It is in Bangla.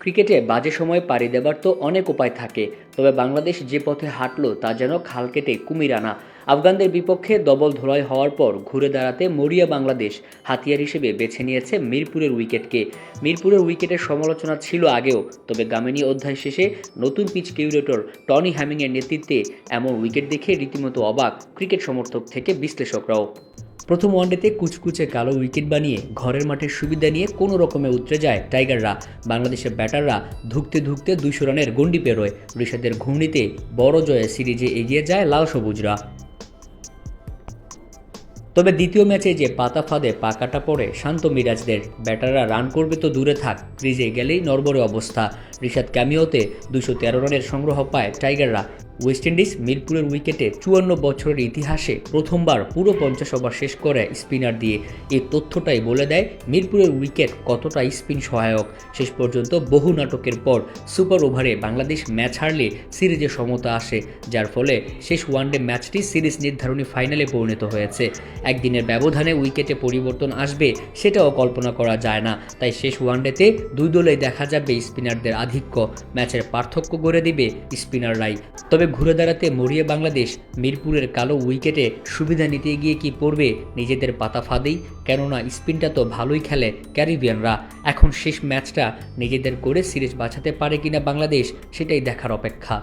ক্রিকেটে বাজে সময় পাড়ি দেবার তো অনেক উপায় থাকে, তবে বাংলাদেশ যে পথে হাঁটলো তা যেন খাল কেটে কুমির আনা। আফগানদের বিপক্ষে দবল ধোলাই হওয়ার পর ঘুরে দাঁড়াতে মরিয়া বাংলাদেশ হাতিয়ার হিসেবে বেছে নিয়েছে মিরপুরের উইকেটকে। মিরপুরের উইকেটের সমালোচনা ছিল আগেও, তবে গামিনী অধ্যায় শেষে নতুন পিচ কিউরেটর টনি হ্যামিংয়ের নেতৃত্বে এমন উইকেট দেখে রীতিমতো অবাক ক্রিকেট সমর্থক থেকে বিশ্লেষকরাও। প্রথম ওয়ানডেতে কুচকুচে কালো উইকেট বানিয়ে ঘরের মাঠের সুবিধা নিয়ে কোনো রকমে উতরে যায় টাইগাররা। বাংলাদেশের ব্যাটাররা ধুকতে ধুকতে দুইশো রানের গণ্ডি পেরোয়। ঋষাদের ঘূর্ণিতে বড় জয়ে সিরিজে এগিয়ে যায় লাল সবুজরা। তবে দ্বিতীয় ম্যাচে যে পাতা ফাঁদে পাকাটা পড়ে শান্ত মিরাজদের, ব্যাটাররা রান করবে তো দূরে থাক, ক্রিজে গেলেই নরবরে অবস্থা। ঋষাদ ক্যামিওতে দুশো তেরো রানের সংগ্রহ পায় টাইগাররা। ওয়েস্ট ইন্ডিজ মিরপুরের উইকেটে চুয়ান্ন বছরের ইতিহাসে প্রথমবার পুরো পঞ্চাশ ওভার শেষ করে স্পিনার দিয়ে। এই তথ্যটাই বলে দেয় মিরপুরের উইকেট কতটা স্পিন সহায়ক। শেষ পর্যন্ত বহু নাটকের পর সুপার ওভারে বাংলাদেশ ম্যাচ হারলে সিরিজে সমতা আসে, যার ফলে শেষ ওয়ানডে ম্যাচটি সিরিজ নির্ধারণী ফাইনালে পরিণত হয়েছে। একদিনের ব্যবধানে উইকেটে পরিবর্তন আসবে সেটাও কল্পনা করা যায় না। তাই শেষ ওয়ানডেতে দুই দলেই দেখা যাবে স্পিনারদের আধিক্য। ম্যাচের পার্থক্য গড়ে দিবে স্পিনাররাই তবে ঘুরে দাঁড়াতে মরিয়া বাংলাদেশ মিরপুরের কালো উইকেটে সুবিধা নিতে গিয়ে কি পড়বে নিজেদের পাতা ফাঁদেই? কেননা স্পিনটা তো ভালোই খেলে ক্যারিবিয়ানরা। এখন শেষ ম্যাচটা নিজেদের করে সিরিজ বাঁচাতে পারে কিনা বাংলাদেশ সেটাই দেখার অপেক্ষা।